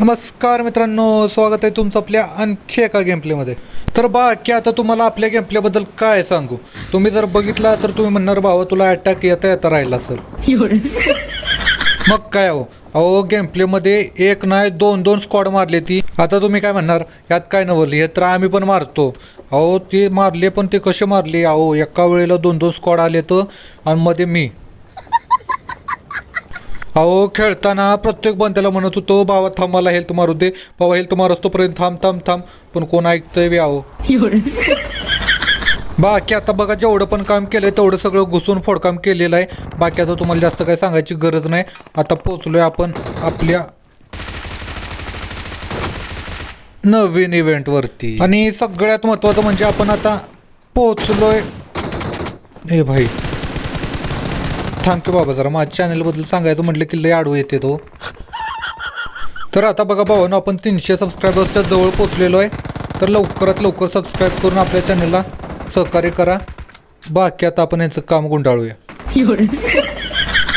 नमस्कार मित्रांनो स्वागत आहे तुमचं आपल्या आणखी एका गेमप्लेमध्ये तर बाकी आता तुम्हाला आपल्या गेमप्लेबद्दल काय सांगू? तुम्ही जर बघितला तर तुम्ही म्हणणार भावा तुला अटॅक येता येता राहिला सर मग काय हो? अहो गेमप्लेमध्ये एक नाही दोन दोन स्क्वॉड मारले ती. आता तुम्ही काय म्हणणार? यात काय नवली हे तर आम्ही पण मारतो. अहो ते मारले पण ते कसे मारले? अहो एका वेळेला दोन दोन स्क्वॉड आले तर? आणि मध्ये मी. अहो खेळताना प्रत्येक बंद्याला म्हणत होतो बाबा थांब मला हेल्थ मारू दे. बाबा हेल्थ मारस तोपर्यंत थांब थांब थांब. पण कोण ऐकतंय बी 人，बाकी आता बघा जेवढं पण काम केलंय तेवढं सगळं घुसून फोडकाम केलेलं आहे. बाकी आता तुम्हाला जास्त काही सांगायची गरज नाही. आता पोचलोय आपण आपल्या नवीन इव्हेंट वरती. आणि सगळ्यात महत्वाचं म्हणजे आपण आता पोचलोय ए भाई. थँक्यू बाबा जरा माझ्या चॅनलबद्दल सांगायचं म्हटलं की लय आडवं येते तो. तर आता बघा भावानं आपण तीनशे सबस्क्रायबर्सच्या जवळ पोचलेलो आहे. तर लवकरात लवकर सबस्क्राईब करून आपल्या चॅनलला सहकार्य करा. बाकी आता आपण यांचं काम गुंडाळूया.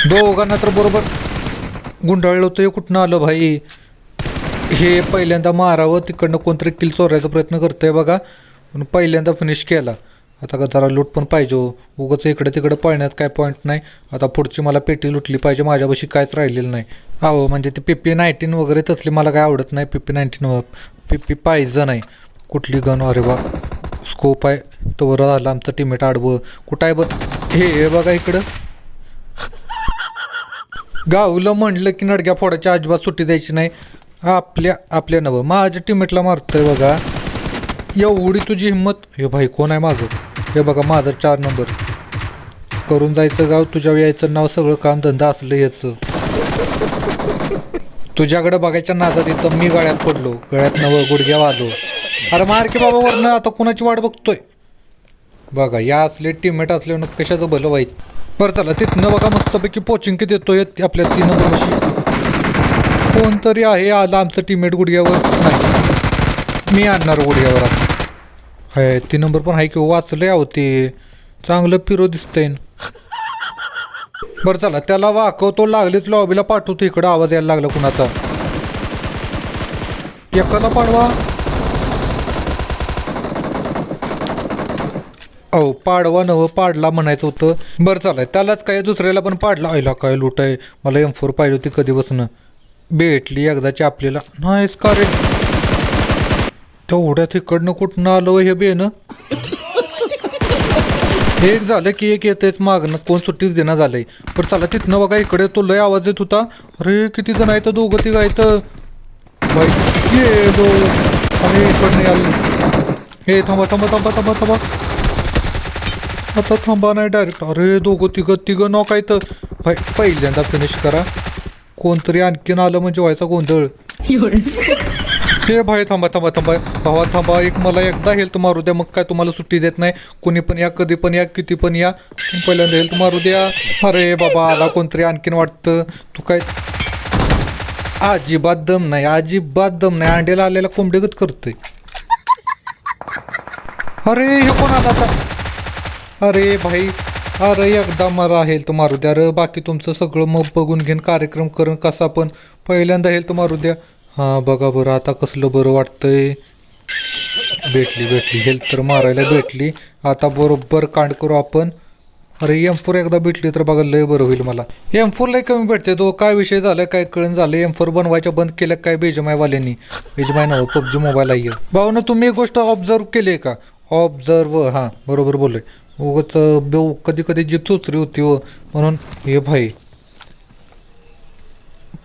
दोघांना तर बरोबर गुंडाळलं होतं. हे कुठनं आलं भाई? हे पहिल्यांदा मारावं तिकडनं कोणतरी किल चोरायचा प्रयत्न करतंय बघा. पण पहिल्यांदा फिनिश केला. आता का जरा लूट पण पाहिजे हो. उगाच इकडे तिकडे पळण्यात काय पॉईंट नाही. आता पुढची मला पेटी लुटली पाहिजे माझ्यापाशी काहीच राहिलेलं नाही. अहो म्हणजे ती पी पी नाईन्टीन वगैरे तसली मला काय आवडत नाही P P nineteen P P पाहिजे नाही. कुठली गन अरे बा. स्कोप आहे. तो बरं झालं आमचं टीमेट आडवं. कुठं आहे बघ? हे हे बघा इकडं. गावलं म्हणलं की नडग्या फोडाची अजिबात सुट्टी द्यायची नाही. आपल्या आपल्या नवं. माझ्या टीमेटला मारतोय बघा. एवढी तुझी हिंमत? हे भाई कोण आहे माझं? हे बघा माझं चार नंबर. करून जायचं गाव तुझ्या यायचं नाव सगळं काम धंदा असलं याचं तुझ्याकडे बघायच्या नादात इथं मी गळ्यात पडलो. गळ्यात नवं गुडघ्या वाजलो. अरे मार की बाबा वरनं आता कुणाची वाट बघतोय? बघा या असले टीममेट असल्यानं कशाचं भलं वाईट. बरं चला तिथनं बघा मस्तपैकी पोचिंग किती येतोय आपल्या तीन नंबरशी. कोणतरी आहे आलं आमचं टीममेट गुडघ्यावर? नाही. मी आणणार गुडघ्यावर आता. हाय ती नंबर पण आहे की वाचलंय आहो ते. चांगलं पिरो दिसतंय. बरं चला त्याला वाकवतो लागलीच लॉबीला पाठवतो इकडं आवाज यायला लागला कुणाचा. एकाला पाडवा अहो पाडवा नवं पाडला म्हणायचं होतं. बरं चालाय त्यालाच काय दुसऱ्याला पण पाडला. आयला काय लूट आहे? मला एम फोर पाहिजे होती कधीपासून. भेटली एकदाची आपल्याला. नाहीच का रे? तेवढ्यात इकडनं कुठनं आलं हे बेनं एक झालं की एक येतेच मागणं. कोण सुट्टीच देणं झालंय. पण चला तिथनं बघा इकडे तो लय आवाज येत होता. अरे किती जण आहेत दोघं तिघ आहेत? बाई ये दो अरे इकडनं आलं हे थांबा थांबा थांबा थांबा थांबा. आता थांबा नाही डायरेक्ट अरे दोघं तिघं तिघं नॉक आहेत. भाई पहिल्यांदा फिनिश करा. कोणतरी आणखीन आलं म्हणजे व्हायचा गोंधळ. हे भाई थांबा थांबा थांबा. भावा थांबा. एक मला एकदा हेल्थ मारू द्या. मग काय तुम्हाला सुट्टी देत नाही. कोणी पण या कधी पण या किती पण या. पहिल्यांदा हेल्थ मारू द्या. अरे बाबा आला कोणतरी आणखीन वाटतं. तू काय? अजिबात दम नाही अजिबात दम नाही. अंड्याला आलेला कोंबडेगत करतोय. अरे हे कोण आला आता? अरे भाई अरे एकदा मला हेल्थ मारू द्या. अरे बाकी तुमचं सगळं मग बघून घेईन कार्यक्रम करून कसा पण. पहिल्यांदा हेल्थ मारू द्या. हां बघा बरं आता कसलं बरं वाटतंय. भेटली भेटली. हेल्थ तर मारायला भेटली. आता बरोबर कांड करू आपण. अरे एम फोर एकदा भेटली तर बघा लय बरं होईल मला. एम फोर लय कमी भेटते तो. काय विषय झालाय काय कळण झालं एम फोर बनवायच्या बंद केल्या काय बेजमायवाल्यांनी? बेजमाय नव्हं हो, पबजी मोबाईल आहे. भाऊ ना तुम्ही एक गोष्ट ऑब्झर्व केली आहे का? ऑब्झर्व हां बरोबर बोललोय. उगत बेऊ कधी कधी जी चोचरी होती व म्हणून हे भाई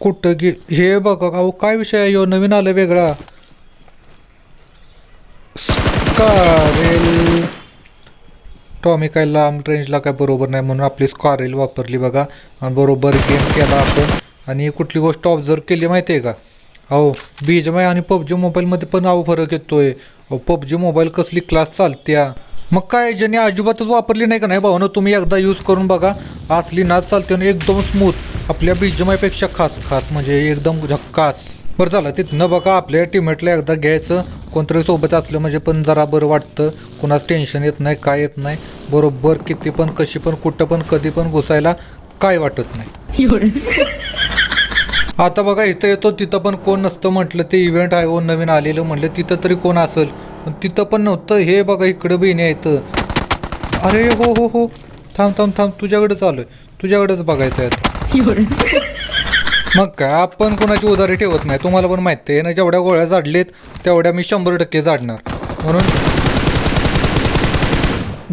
कुठं गे हे बघा अहो काय विषय आहे? यो नवीन आलं वेगळा. स्कारेल टॉमी काय लांब रेंजला काय बरोबर नाही म्हणून आपली स्कारेल वापरली बघा. आणि बरोबर गेम केला आपण. आणि कुठली गोष्ट ऑब्झर्व केली माहिती आहे का? अहो बीजमाय आणि पबजी मोबाईलमध्ये पण अहो फरक येतोय. अहो पबजी मोबाईल कसली क्लास चालत्या? मग काय ज्यांनी अजिबातच वापरली नाही का नाही भावना तुम्ही एकदा यूज करून बघा. असली नाच चालते आणि एकदम स्मूथ आपल्या बीजमायपेक्षा खास खास म्हणजे एकदम झक्कास. बरं झालं तिथनं बघा आपल्या टीममेटला एकदा घ्यायचं. कोणतरी सोबत असलं म्हणजे पण जरा बरं वाटतं. कुणाच टेन्शन येत नाही काय येत नाही. बरोबर किती पण कशी पण कुठं पण कधी पण घुसायला काय वाटत नाही. आता बघा इथं येतो तिथं पण कोण नसतं म्हटलं ते इव्हेंट आहे हो नवीन आलेलं म्हटलं तिथं तरी कोण असेल? तिथं पण नव्हतं. हे बघा इकडं बी नाही येतं अरे हो हो हो. थांब थांब थांब. तुझ्याकडे चालू आहे तुझ्याकडेच बघायचं आहे मग काय आपण कोणाची उधारी ठेवत नाही. तुम्हाला पण माहिती आहे ना जेवढ्या गोळ्या झाडलेत तेवढ्या मी शंभर टक्के झाडणार. म्हणून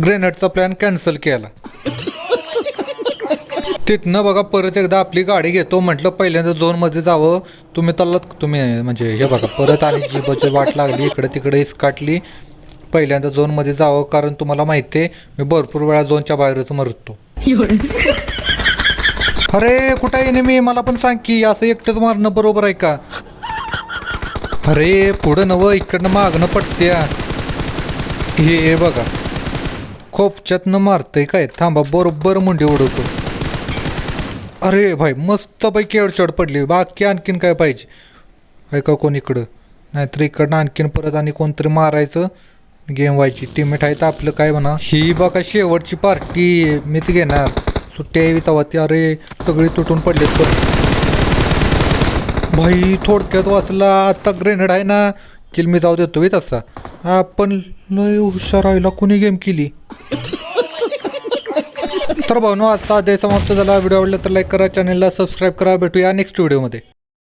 ग्रेनेडचा प्लॅन कॅन्सल केला. तिथनं बघा परत एकदा आपली गाडी घेतो म्हटलं पहिल्यांदा झोनमध्ये जावं. तुम्ही त्याला तुम्ही म्हणजे हे बघा परत आणि जीबाची वाट लागली इकडे तिकडे इसकाटली पहिल्यांदा झोनमध्ये जावं कारण तुम्हाला माहिती आहे मी भरपूर वेळा झोनच्या बाहेरच मरतो. अरे कुठं आहे मी? मला पण सांग की असं एकटंच मारणं बरोबर आहे का? अरे पुढं नवं इकडनं मागणं पडत्या हे हे बघा. खोपच्यातनं मारतंय काय? थांबा बरोबर मुंडी उडवतो अरे भाई मस्तपैकी पैकी पडली. बाकी आणखीन काय पाहिजे? ऐका कोण इकडं नाहीतर इकडनं आणखीन परत आणि कोणतरी मारायचं गेम व्हायची. टीमेट आहे तर आपलं काय म्हणा. ही बघा शेवटची पार्टी मीच घेणार. सुट्टी यावी तेव्हा ती अरे सगळी तुटून पडलेत पण भाई थोडक्यात वाचला. आता ग्रेनेड आहे ना. किल मी जाऊ देतो बी तसा. आपण लय हुशार राहिला. कुणी गेम केली? तर भाऊ आजचा अध्याय समाप्त झाला. व्हिडिओ आवडला तर लाईक करा चॅनलला सबस्क्राईब करा. भेटूया नेक्स्ट व्हिडिओमध्ये